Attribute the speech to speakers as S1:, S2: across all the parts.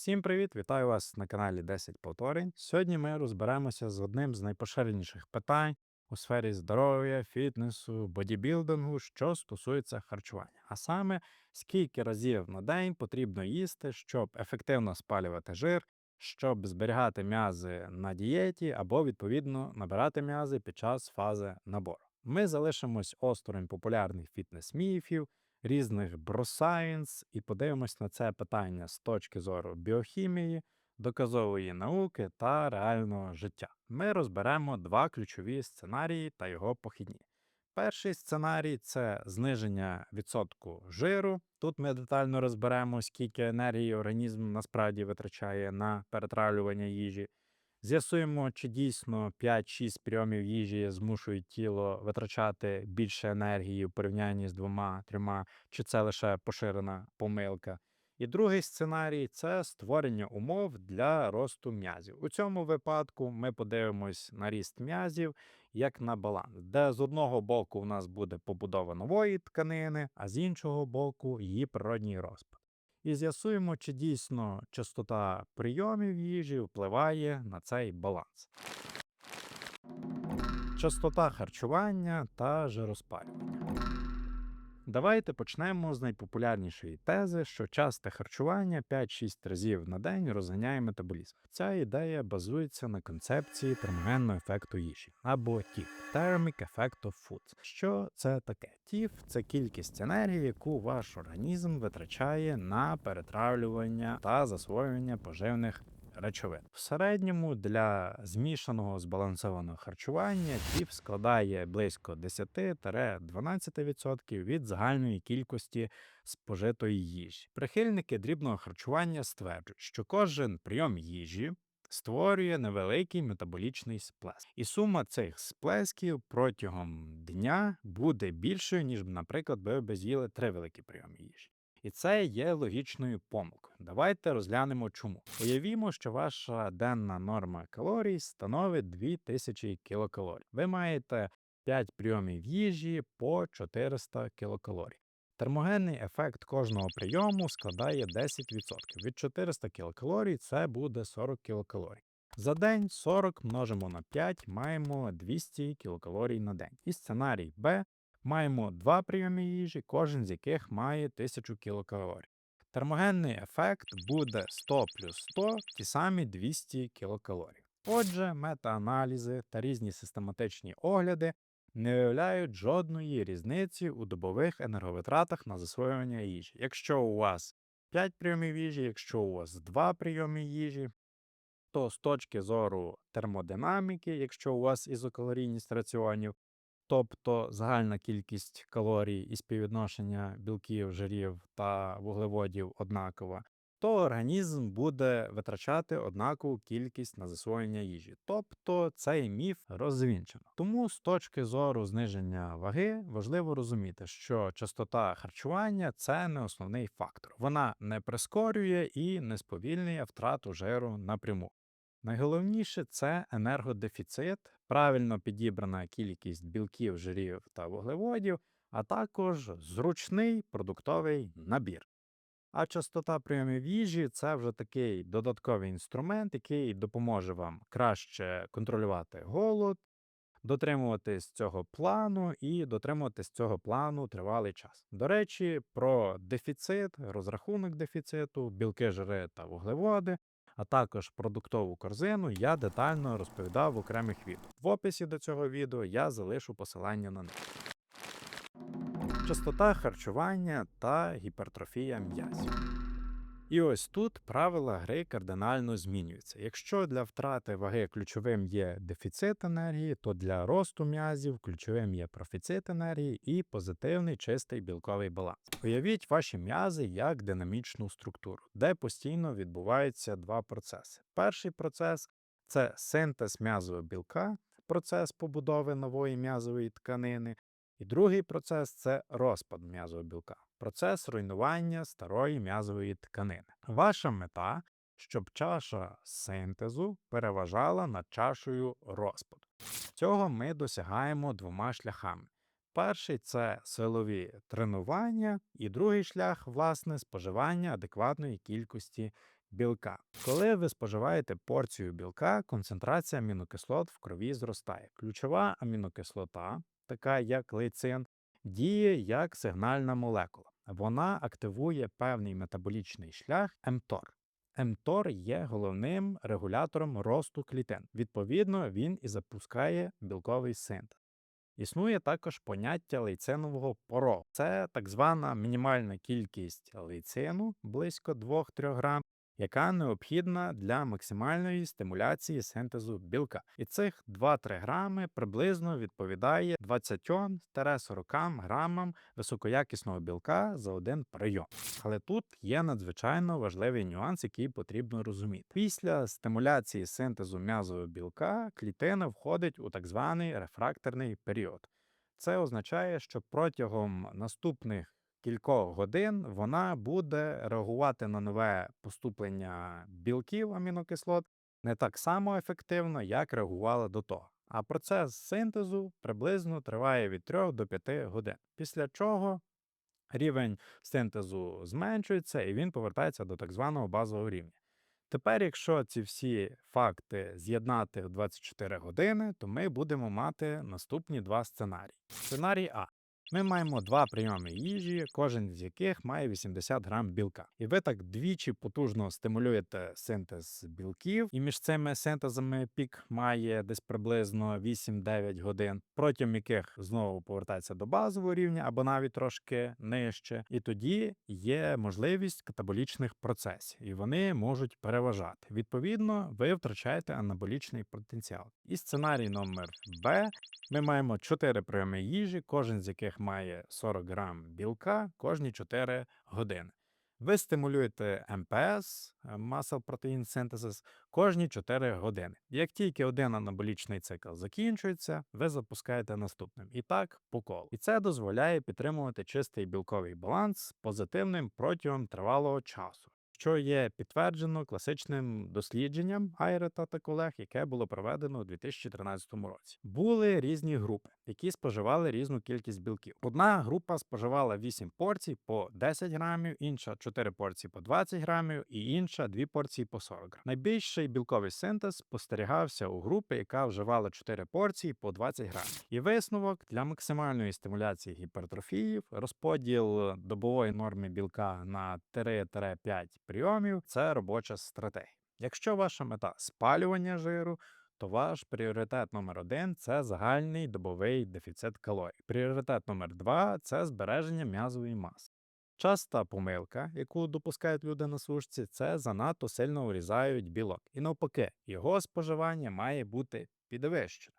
S1: Всім привіт! Вітаю вас на каналі 10 повторень. Сьогодні ми розберемося з одним з найпоширеніших питань у сфері здоров'я, фітнесу, бодібілдингу, що стосується харчування. А саме, скільки разів на день потрібно їсти, щоб ефективно спалювати жир, щоб зберігати м'язи на дієті або, відповідно, набирати м'язи під час фази набору. Ми залишимось осторонь популярних фітнес-міфів, різних бросайнс і подивимось на це питання з точки зору біохімії, доказової науки та реального життя. Ми розберемо два ключові сценарії та його похідні. Перший сценарій це зниження відсотку жиру. Тут ми детально розберемо, скільки енергії організм насправді витрачає на перетравлювання їжі. З'ясуємо, чи дійсно 5-6 прийомів їжі змушують тіло витрачати більше енергії в порівнянні з двома-трьома, чи це лише поширена помилка. І другий сценарій це створення умов для росту м'язів. У цьому випадку ми подивимось на ріст м'язів як на баланс, де з одного боку у нас буде побудова нової тканини, а з іншого боку її природній розпад і з'ясуємо, чи дійсно частота прийомів їжі впливає на цей баланс. Частота харчування та жироспалювання. Давайте почнемо з найпопулярнішої тези, що часте харчування 5-6 разів на день розганяє метаболізм. Ця ідея базується на концепції термогенного ефекту їжі або TIF – Thermic Effect of Food. Що це таке? TIF – це кількість енергії, яку ваш організм витрачає на перетравлювання та засвоювання поживних речовин. В середньому для змішаного збалансованого харчування ТІФ складає близько 10-12% від загальної кількості спожитої їжі. Прихильники дрібного харчування стверджують, що кожен прийом їжі. Створює невеликий метаболічний сплеск. І сума цих сплесків протягом дня буде більшою, ніж, наприклад, ви б з'їли три великі прийоми їжі. І це є логічною помилкою. Давайте розглянемо чому. Уявімо, що ваша денна норма калорій становить 2000 кілокалорій. Ви маєте 5 прийомів їжі по 400 кілокалорій. Термогенний ефект кожного прийому складає 10%. Від 400 кілокалорій це буде 40 кілокалорій. За день 40 множимо на 5, маємо 200 кілокалорій на день. І сценарій Б Маємо два прийоми їжі, кожен з яких має 1000 кілокалорій. Термогенний ефект буде 100 плюс 100 ті самі 200 кілокалорій. Отже, метааналізи та різні систематичні огляди не виявляють жодної різниці у добових енерговитратах на засвоювання їжі. Якщо у вас 5 прийомів їжі, якщо у вас 2 прийоми їжі, то з точки зору термодинаміки, якщо у вас ізокалорійність раціонів, тобто загальна кількість калорій і співвідношення білків, жирів та вуглеводів однакова, то організм буде витрачати однакову кількість на засвоєння їжі. Тобто цей міф розвінчено. Тому з точки зору зниження ваги важливо розуміти, що частота харчування це не основний фактор. Вона не прискорює і не сповільнює втрату жиру напряму. Найголовніше це енергодефіцит, правильно підібрана кількість білків, жирів та вуглеводів, а також зручний продуктовий набір. А частота прийомів їжі це вже такий додатковий інструмент, який допоможе вам краще контролювати голод, дотримуватись цього плану і дотримуватись цього плану тривалий час. До речі, про дефіцит, розрахунок дефіциту, білки, жири та вуглеводи а також продуктову корзину я детально розповідав в окремих відео. В описі до цього відео я залишу посилання на них. Частота харчування та гіпертрофія м'язів. І ось тут правила гри кардинально змінюються. Якщо для втрати ваги ключовим є дефіцит енергії, то для росту м'язів ключовим є профіцит енергії і позитивний чистий білковий баланс. Уявіть ваші м'язи як динамічну структуру, де постійно відбуваються два процеси. Перший процес це синтез м'язового білка, процес побудови нової м'язової тканини, і другий процес це розпад м'язового білка, процес руйнування старої м'язової тканини. Ваша мета, щоб чаша синтезу переважала над чашею розпаду. Цього ми досягаємо двома шляхами. Перший це силові тренування, і другий шлях, власне, споживання адекватної кількості білка. Коли ви споживаєте порцію білка, концентрація амінокислот в крові зростає. Ключова амінокислота, така як лейцин, діє як сигнальна молекула. Вона активує певний метаболічний шлях МТОР. МТОР є головним регулятором росту клітин. Відповідно, він і запускає білковий синтез. Існує також поняття лейцинового порогу. Це так звана мінімальна кількість лейцину близько 2-3 грам, яка необхідна для максимальної стимуляції синтезу білка. І цих 2-3 грами приблизно відповідає 20-40 грамам високоякісного білка за один прийом. Але тут є надзвичайно важливий нюанс, який потрібно розуміти. Після стимуляції синтезу м'язового білка клітина входить у так званий рефракторний період. Це означає, що протягом наступних кількох годин вона буде реагувати на нове поступлення білків амінокислот не так само ефективно, як реагувала до того. А процес синтезу приблизно триває від 3 до 5 годин, після чого рівень синтезу зменшується і він повертається до так званого базового рівня. Тепер, якщо ці всі факти з'єднати в 24 години, то ми будемо мати наступні два сценарії. Сценарій А. Ми маємо два прийоми їжі, кожен з яких має 80 грам білка. І ви так двічі потужно стимулюєте синтез білків, і між цими синтезами пік має десь приблизно 8-9 годин, протягом яких знову повертається до базового рівня або навіть трошки нижче. І тоді є можливість катаболічних процесів, і вони можуть переважати. Відповідно, ви втрачаєте анаболічний потенціал. І сценарій номер Б. Ми маємо 4 прийоми їжі, кожен з яких має 40 грам білка кожні 4 години. Ви стимулюєте МПС, е, Muscle Protein Synthesis, кожні 4 години. Як тільки один анаболічний цикл закінчується, ви запускаєте наступним. І так по колу. І це дозволяє підтримувати чистий білковий баланс позитивним протягом тривалого часу що є підтверджено класичним дослідженням Айрета та колег, яке було проведено у 2013 році. Були різні групи, які споживали різну кількість білків. Одна група споживала 8 порцій по 10 грамів, інша 4 порції по 20 грамів, і інша 2 порції по 40 грамів. Найбільший білковий синтез спостерігався у групи, яка вживала 4 порції по 20 грамів. І висновок для максимальної стимуляції гіпертрофії, розподіл добової норми білка на 3-5 прийомів це робоча стратегія. Якщо ваша мета спалювання жиру, то ваш пріоритет номер один це загальний добовий дефіцит калорій. Пріоритет номер два це збереження м'язової маси. Часта помилка, яку допускають люди на сушці, це занадто сильно урізають білок. І навпаки, його споживання має бути підвищене.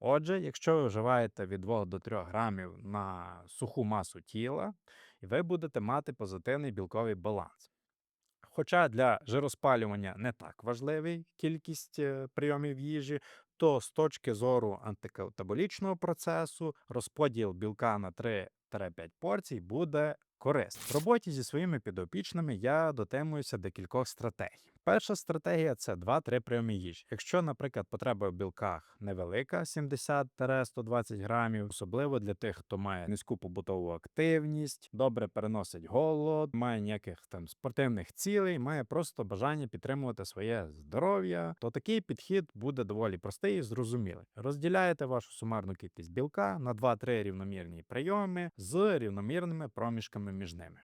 S1: Отже, якщо ви вживаєте від 2 до 3 грамів на суху масу тіла, ви будете мати позитивний білковий баланс. Хоча для жироспалювання не так важливий кількість е, прийомів їжі, то з точки зору антикатаболічного процесу розподіл білка на 3-5 порцій буде корисним. В роботі зі своїми підопічними я дотримуюся декількох стратегій. Перша стратегія це 2-3 прийоми їжі. Якщо, наприклад, потреба в білках невелика, 70-120 грамів, особливо для тих, хто має низьку побутову активність, добре переносить голод, має ніяких там спортивних цілей, має просто бажання підтримувати своє здоров'я, то такий підхід буде доволі простий і зрозумілий. Розділяєте вашу сумарну кількість білка на 2-3 рівномірні прийоми з рівномірними проміжками між ними.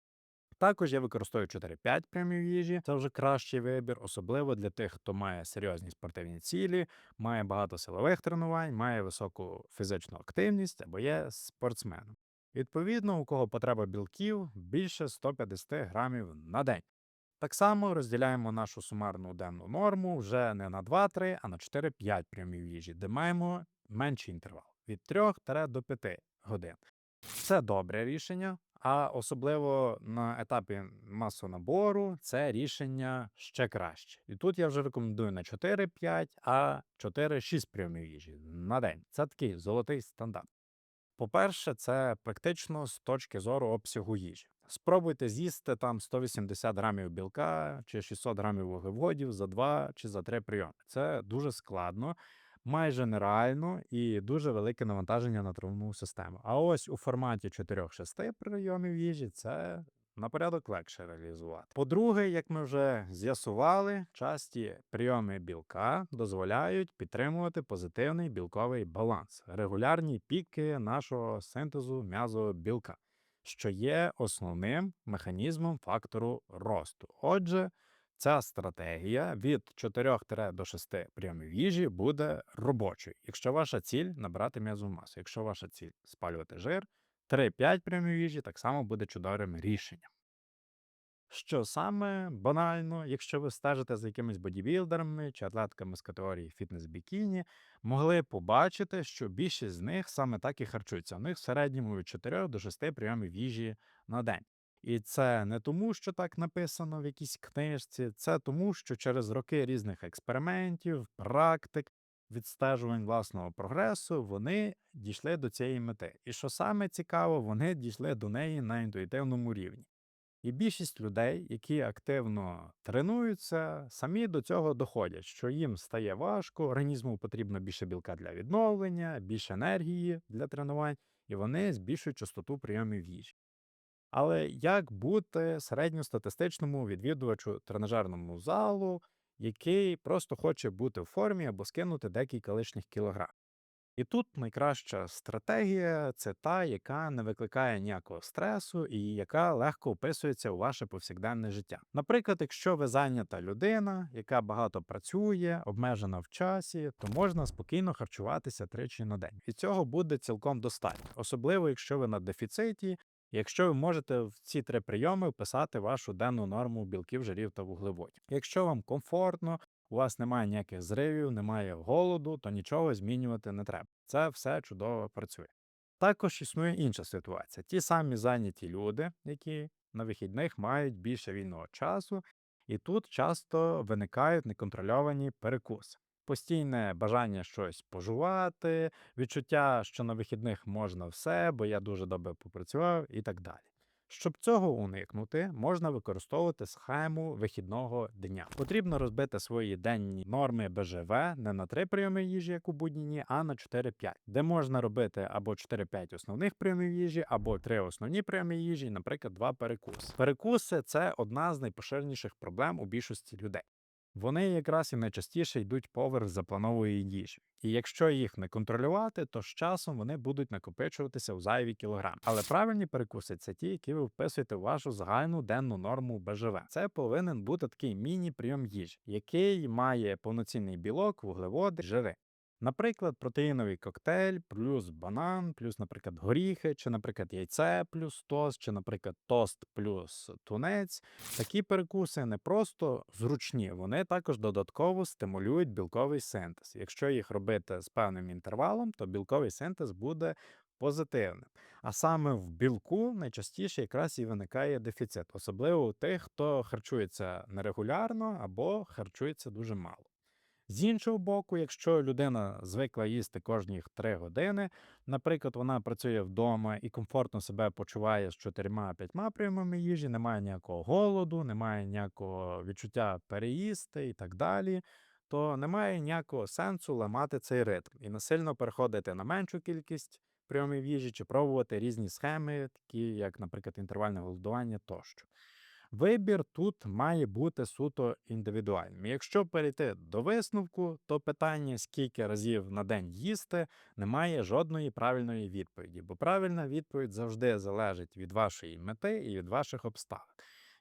S1: Також я використовую 4-5 прямів їжі, це вже кращий вибір, особливо для тих, хто має серйозні спортивні цілі, має багато силових тренувань, має високу фізичну активність або є спортсменом. Відповідно, у кого потреба білків більше 150 грамів на день. Так само розділяємо нашу сумарну денну норму вже не на 2-3, а на 4-5 прямів їжі, де маємо менший інтервал від 3 до 5 годин. Це добре рішення, а особливо на етапі масонабору це рішення ще краще. І тут я вже рекомендую не 4-5, а 4-6 прийомів їжі на день. Це такий золотий стандарт. По-перше, це практично з точки зору обсягу їжі. Спробуйте з'їсти там 180 грамів білка чи 600 грамів вуглеводів за 2 чи за 3 прийоми. Це дуже складно майже нереально і дуже велике навантаження на травну систему. А ось у форматі 4-6 прийомів їжі це на порядок легше реалізувати. По-друге, як ми вже з'ясували, часті прийоми білка дозволяють підтримувати позитивний білковий баланс, регулярні піки нашого синтезу м'язового білка, що є основним механізмом фактору росту. Отже, Ця стратегія від 4 до 6 прийомів їжі буде робочою, якщо ваша ціль набрати м'язову масу. Якщо ваша ціль спалювати жир, 3-5 прийомів їжі так само буде чудовим рішенням. Що саме банально, якщо ви стежите за якимись бодібілдерами чи атлетками з категорії фітнес-бікіні, могли побачити, що більшість з них саме так і харчуються. У них в середньому від 4 до 6 прийомів їжі на день. І це не тому, що так написано в якійсь книжці, це тому, що через роки різних експериментів, практик, відстежувань власного прогресу вони дійшли до цієї мети. І що саме цікаво, вони дійшли до неї на інтуїтивному рівні. І більшість людей, які активно тренуються, самі до цього доходять, що їм стає важко, організму потрібно більше білка для відновлення, більше енергії для тренувань, і вони збільшують частоту прийомів їжі. Але як бути середньостатистичному відвідувачу тренажерному залу, який просто хоче бути в формі або скинути декілька лишніх кілограм? І тут найкраща стратегія це та, яка не викликає ніякого стресу і яка легко вписується у ваше повсякденне життя. Наприклад, якщо ви зайнята людина, яка багато працює, обмежена в часі, то можна спокійно харчуватися тричі на день. І цього буде цілком достатньо, особливо якщо ви на дефіциті Якщо ви можете в ці три прийоми вписати вашу денну норму білків, жирів та вуглеводів. Якщо вам комфортно, у вас немає ніяких зривів, немає голоду, то нічого змінювати не треба. Це все чудово працює. Також існує інша ситуація: ті самі зайняті люди, які на вихідних мають більше вільного часу, і тут часто виникають неконтрольовані перекуси постійне бажання щось пожувати, відчуття, що на вихідних можна все, бо я дуже добре попрацював і так далі. Щоб цього уникнути, можна використовувати схему вихідного дня. Потрібно розбити свої денні норми БЖВ не на 3 прийоми їжі, як у будні дні, а на 4-5, де можна робити або 4-5 основних прийомів їжі, або 3 основні прийоми їжі, наприклад, 2 перекуси. Перекуси це одна з найпоширеніших проблем у більшості людей. Вони якраз і найчастіше йдуть поверх запланової їжі. І якщо їх не контролювати, то з часом вони будуть накопичуватися у зайві кілограми. Але правильні перекуси це ті, які ви вписуєте в вашу загальну денну норму БЖВ. Це повинен бути такий міні-прийом їжі, який має повноцінний білок, вуглеводи, жири. Наприклад, протеїновий коктейль, плюс банан, плюс, наприклад, горіхи, чи, наприклад, яйце плюс тост, чи, наприклад, тост плюс тунець. Такі перекуси не просто зручні, вони також додатково стимулюють білковий синтез. Якщо їх робити з певним інтервалом, то білковий синтез буде позитивним. А саме в білку найчастіше якраз і виникає дефіцит, особливо у тих, хто харчується нерегулярно або харчується дуже мало. З іншого боку, якщо людина звикла їсти кожні 3 години, наприклад, вона працює вдома і комфортно себе почуває з 4-5 прийомами їжі, немає ніякого голоду, немає ніякого відчуття переїсти і так далі, то немає ніякого сенсу ламати цей ритм і насильно переходити на меншу кількість прийомів їжі чи пробувати різні схеми, такі як, наприклад, інтервальне голодування тощо. Вибір тут має бути суто індивідуальним. Якщо перейти до висновку, то питання, скільки разів на день їсти, не має жодної правильної відповіді, бо правильна відповідь завжди залежить від вашої мети і від ваших обставин.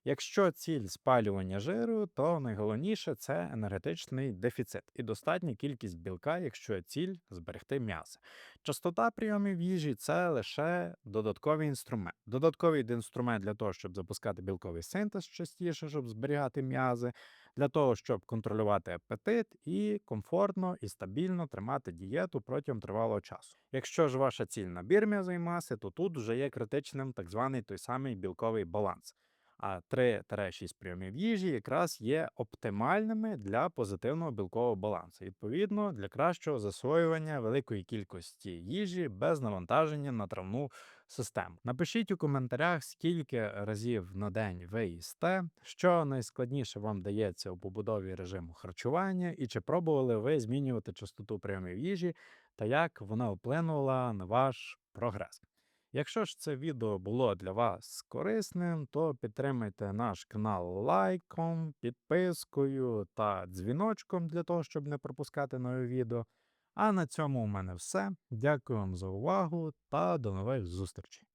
S1: Якщо ціль спалювання жиру, то найголовніше це енергетичний дефіцит і достатня кількість білка, якщо ціль зберегти м'ясо. Частота прийомів їжі це лише додатковий інструмент. Додатковий інструмент для того, щоб запускати білковий синтез частіше, щоб зберігати м'язи, для того, щоб контролювати апетит і комфортно і стабільно тримати дієту протягом тривалого часу. Якщо ж ваша ціль набір м'язової маси, то тут вже є критичним так званий той самий білковий баланс а 3-6 прийомів їжі якраз є оптимальними для позитивного білкового балансу, відповідно для кращого засвоювання великої кількості їжі без навантаження на травну систему. Напишіть у коментарях, скільки разів на день ви їсте, що найскладніше вам дається у побудові режиму харчування, і чи пробували ви змінювати частоту прийомів їжі та як вона вплинула на ваш прогрес. Якщо ж це відео було для вас корисним, то підтримайте наш канал лайком, підпискою та дзвіночком для того, щоб не пропускати нові відео. А на цьому у мене все. Дякую вам за увагу та до нових зустрічей.